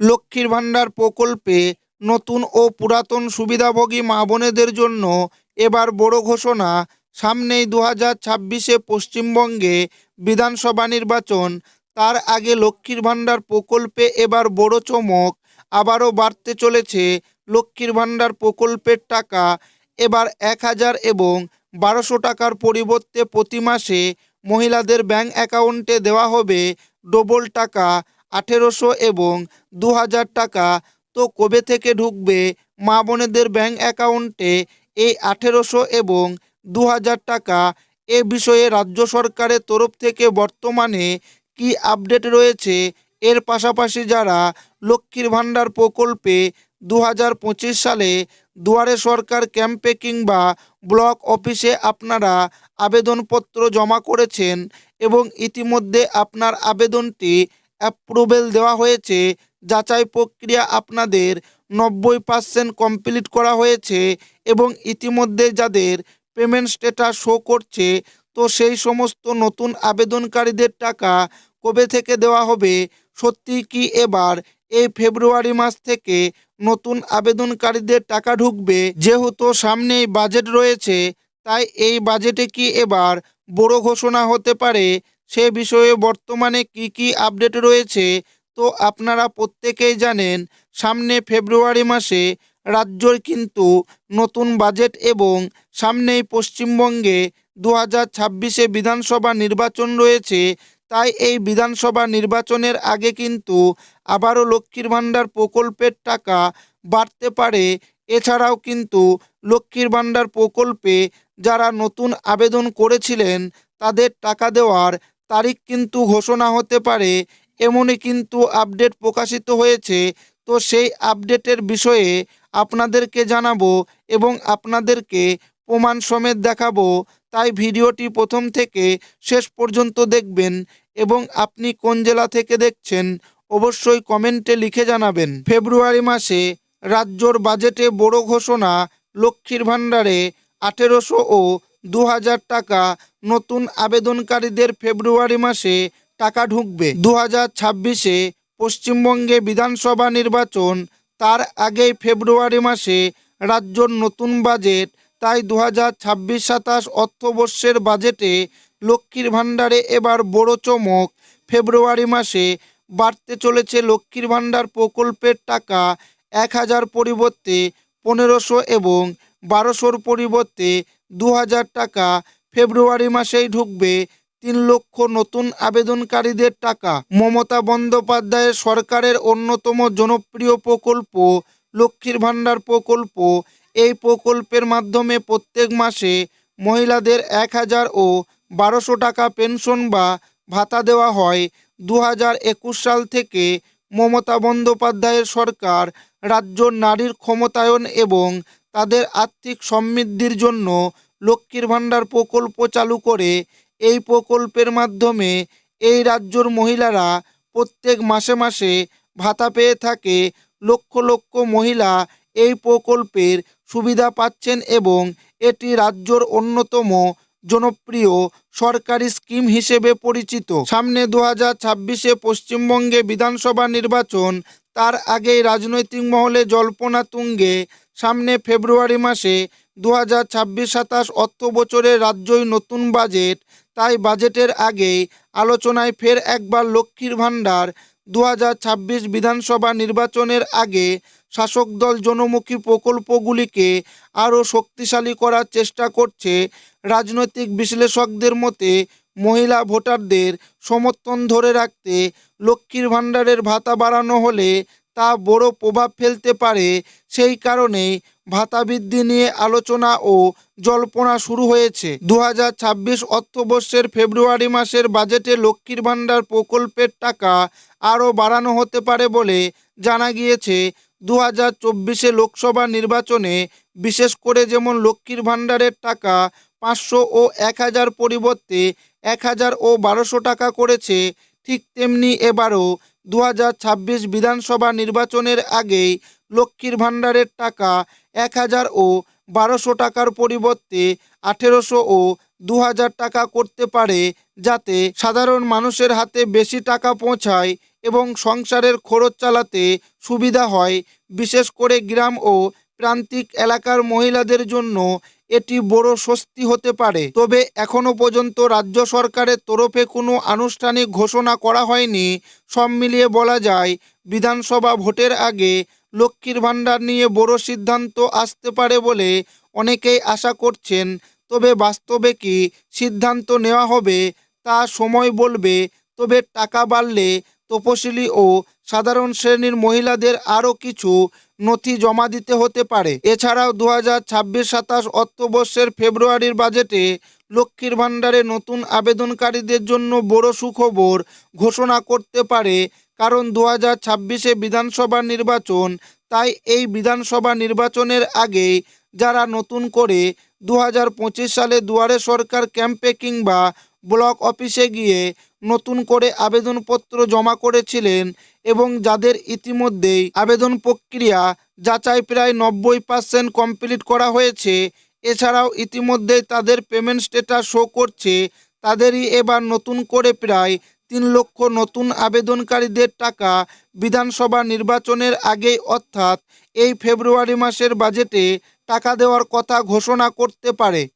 লক্ষ্মীর ভাণ্ডার প্রকল্পে নতুন ও পুরাতন সুবিধাভোগী মা বোনেদের জন্য এবার বড় ঘোষণা। সামনেই দু হাজার ছাব্বিশে পশ্চিমবঙ্গে বিধানসভা নির্বাচন। তার আগে লক্ষ্মীর ভাণ্ডার প্রকল্পে এবার বড় চমক আবারও বাড়তে চলেছে। লক্ষ্মীর ভাণ্ডার প্রকল্পের টাকা এবার এক হাজার এবং বারোশো টাকার পরিবর্তে প্রতি মাসে মহিলাদের ব্যাংক অ্যাকাউন্টে দেওয়া হবে। ডবল টাকা আঠেরোশো এবং দু হাজার টাকা। তো কবে থেকে ঢুকবে মা বোনেদের ব্যাঙ্ক অ্যাকাউন্টে? এই আঠেরোশো এবং দু হাজার টাকা, এ বিষয়ে রাজ্য সরকারের তরফ থেকে বর্তমানে কি আপডেট রয়েছে? এর পাশাপাশি যারা লক্ষ্মীর ভাণ্ডার প্রকল্পে দু হাজার পঁচিশ সালে দুয়ারে সরকার ক্যাম্পে কিংবা ব্লক অফিসে আপনারা আবেদনপত্র জমা করেছেন এবং ইতিমধ্যে আপনার আবেদনটি অ্যাপ্রুভেল দেওয়া হয়েছে, যাচাই প্রক্রিয়া আপনাদের নব্বই পার্সেন্ট কমপ্লিট করা হয়েছে এবং ইতিমধ্যে যাদের পেমেন্ট স্টেটাস শো করছে, তো সেই সমস্ত নতুন আবেদনকারীদের টাকা কবে থেকে দেওয়া হবে, সত্যি কি এবার এই ফেব্রুয়ারি মাস থেকে নতুন আবেদনকারীদের টাকা ঢুকবে? যেহেতু সামনেই বাজেট রয়েছে, তাই এই বাজেটে কি এবার বড় ঘোষণা হতে পারে? সে বিষয়ে বর্তমানে কি কি আপডেট রয়েছে, তো আপনারা প্রত্যেকেই জানেন, সামনে ফেব্রুয়ারি মাসে রাজ্যর কিন্তু নতুন বাজেট এবং সামনেই পশ্চিমবঙ্গে দু হাজার ছাব্বিশে বিধানসভা নির্বাচন রয়েছে, তাই এই বিধানসভা নির্বাচনের আগে কিন্তু আবারও লক্ষ্মীর ভাণ্ডার প্রকল্পের টাকা বাড়তে পারে, এছাড়াও কিন্তু লক্ষ্মীর ভাণ্ডার প্রকল্পে যারা নতুন আবেদন করেছিলেন, তাদের টাকা দেওয়ার তারিখ কিন্তু ঘোষণা হতে পারে, এমনই কিন্তু আপডেট প্রকাশিত হয়েছে। তো সেই আপডেটের বিষয়ে আপনাদেরকে জানাব এবং আপনাদেরকে প্রমাণ সমেত দেখাবো। তাই ভিডিওটি প্রথম থেকে শেষ পর্যন্ত দেখবেন এবং আপনি কোন জেলা থেকে দেখছেন অবশ্যই কমেন্টে লিখে জানাবেন। ফেব্রুয়ারি মাসে রাজ্যর বাজেটে বড় ঘোষণা লক্ষ্মীর ভাণ্ডারে আঠেরোশো ও দু হাজার টাকা নতুন আবেদনকারীদের ফেব্রুয়ারি মাসে টাকা ঢুকবে। দু হাজার ছাব্বিশে পশ্চিমবঙ্গে বিধানসভা নির্বাচন, তার আগেই ফেব্রুয়ারি মাসে রাজ্যর নতুন বাজেট, তাই দু হাজার ছাব্বিশ সাতাশ অর্থবর্ষের বাজেটে লক্ষ্মীর ভাণ্ডারে এবার বড় চমক। ফেব্রুয়ারি মাসে বাড়তে চলেছে লক্ষ্মীর ভাণ্ডার প্রকল্পের টাকা এক হাজার পরিবর্তে পনেরোশো এবং বারোশোর পরিবর্তে দু হাজার টাকা ফেব্রুয়ারি মাসেই ঢুকবে তিন লক্ষ নতুন আবেদনকারীদের টাকা। মমতা বন্দ্যোপাধ্যায়ের সরকারের অন্যতম জনপ্রিয় প্রকল্প লক্ষ্মীর ভাণ্ডার প্রকল্প। এই প্রকল্পের মাধ্যমে প্রত্যেক মাসে মহিলাদের এক হাজার ও বারোশো টাকা পেনশন বা ভাতা দেওয়া হয়। দু হাজার একুশ সাল থেকে মমতা বন্দ্যোপাধ্যায়ের সরকার রাজ্য নারীর ক্ষমতায়ন এবং তাদের আর্থিক সমৃদ্ধির জন্য লক্ষ্মীর ভাণ্ডার প্রকল্প চালু করে এই প্রকল্পের মাধ্যমে এই রাজ্যর মহিলারা প্রত্যেক মাসে মাসে ভাতা পেয়ে থাকে। লক্ষ লক্ষ মহিলা এই প্রকল্পের সুবিধা পাচ্ছেন এবং এটি রাজ্যর অন্যতম জনপ্রিয় সরকারি স্কিম হিসেবে পরিচিত। সামনে দু হাজার ছাব্বিশে পশ্চিমবঙ্গে বিধানসভা নির্বাচন তার আগেই রাজনৈতিক মহলে জল্পনা তুঙ্গে সামনে ফেব্রুয়ারি মাসে দু হাজার ছাব্বিশ সাতাশ অর্থ বছরের রাজ্যই নতুন বাজেট। তাই বাজেটের আগেই আলোচনায় ফের একবার লক্ষ্মীর ভাণ্ডার দু হাজার ছাব্বিশ বিধানসভা নির্বাচনের আগে শাসক দল জনমুখী প্রকল্পগুলিকে আরও শক্তিশালী করার চেষ্টা করছে রাজনৈতিক বিশ্লেষকদের মতে মহিলা ভোটারদের সমর্থন ধরে রাখতে লক্ষ্মীর ভাণ্ডারের ভাতা বাড়ানো হলে তা বড় প্রভাব ফেলতে পারে। সেই কারণেই ভাতা বৃদ্ধি নিয়ে আলোচনা ও জল্পনা শুরু হয়েছে। দু হাজার ছাব্বিশ অর্থবর্ষের ফেব্রুয়ারি মাসের বাজেটে লক্ষ্মীর ভাণ্ডার প্রকল্পের টাকা আরও বাড়ানো হতে পারে বলে জানা গিয়েছে। দু হাজার চব্বিশে লোকসভা নির্বাচনে বিশেষ করে যেমন লক্ষ্মীর ভাণ্ডারের টাকা পাঁচশো ও এক হাজার পরিবর্তে এক হাজার ও বারোশো টাকা করেছে। ঠিক তেমনি এবারও দু হাজার ছাব্বিশ বিধানসভা নির্বাচনের আগেই লক্ষ্মীর ভাণ্ডারের টাকা এক হাজার ও বারোশো টাকার পরিবর্তে আঠেরোশো ও দু হাজার টাকা করতে পারে, যাতে সাধারণ মানুষের হাতে বেশি টাকা পৌঁছায় এবং সংসারের খরচ চালাতে সুবিধা হয়, বিশেষ করে গ্রাম ও প্রান্তিক এলাকার মহিলাদের জন্য এটি বড় স্বস্তি হতে পারে। তবে এখনও পর্যন্ত রাজ্য সরকারের তরফে কোনো আনুষ্ঠানিক ঘোষণা করা হয়নি। সব মিলিয়ে বলা যায়, বিধানসভা ভোটের আগে লক্ষ্মীর ভাণ্ডার নিয়ে বড় সিদ্ধান্ত আসতে পারে বলে অনেকেই আশা করছেন। তবে বাস্তবে কি সিদ্ধান্ত নেওয়া হবে তা সময় বলবে। তবে টাকা বাড়লে তপশিলি ও সাধারণ শ্রেণির মহিলাদের আরও কিছু নথি জমা দিতে হতে পারে। এছাড়াও দু হাজার ছাব্বিশ সাতাশ অর্থবর্ষের ফেব্রুয়ারির বাজেটে লক্ষ্মীর ভাণ্ডারে নতুন আবেদনকারীদের জন্য বড় সুখবর ঘোষণা করতে পারে, কারণ দু হাজার ছাব্বিশে বিধানসভা নির্বাচন, তাই এই বিধানসভা নির্বাচনের আগেই যারা নতুন করে দু হাজার পঁচিশ সালে দুয়ারে সরকার ক্যাম্পে কিংবা ব্লক অফিসে গিয়ে নতুন করে আবেদনপত্র জমা করেছিলেন এবং যাদের ইতিমধ্যেই আবেদন প্রক্রিয়া যাচাই প্রায় নব্বই পার্সেন্ট কমপ্লিট করা হয়েছে, এছাড়াও ইতিমধ্যেই তাদের পেমেন্ট স্টেটাস শো করছে, তাদেরই এবার নতুন করে প্রায় তিন লক্ষ নতুন আবেদনকারীদের টাকা বিধানসভা নির্বাচনের আগেই অর্থাৎ এই ফেব্রুয়ারি মাসের বাজেটে টাকা দেওয়ার কথা ঘোষণা করতে পারে।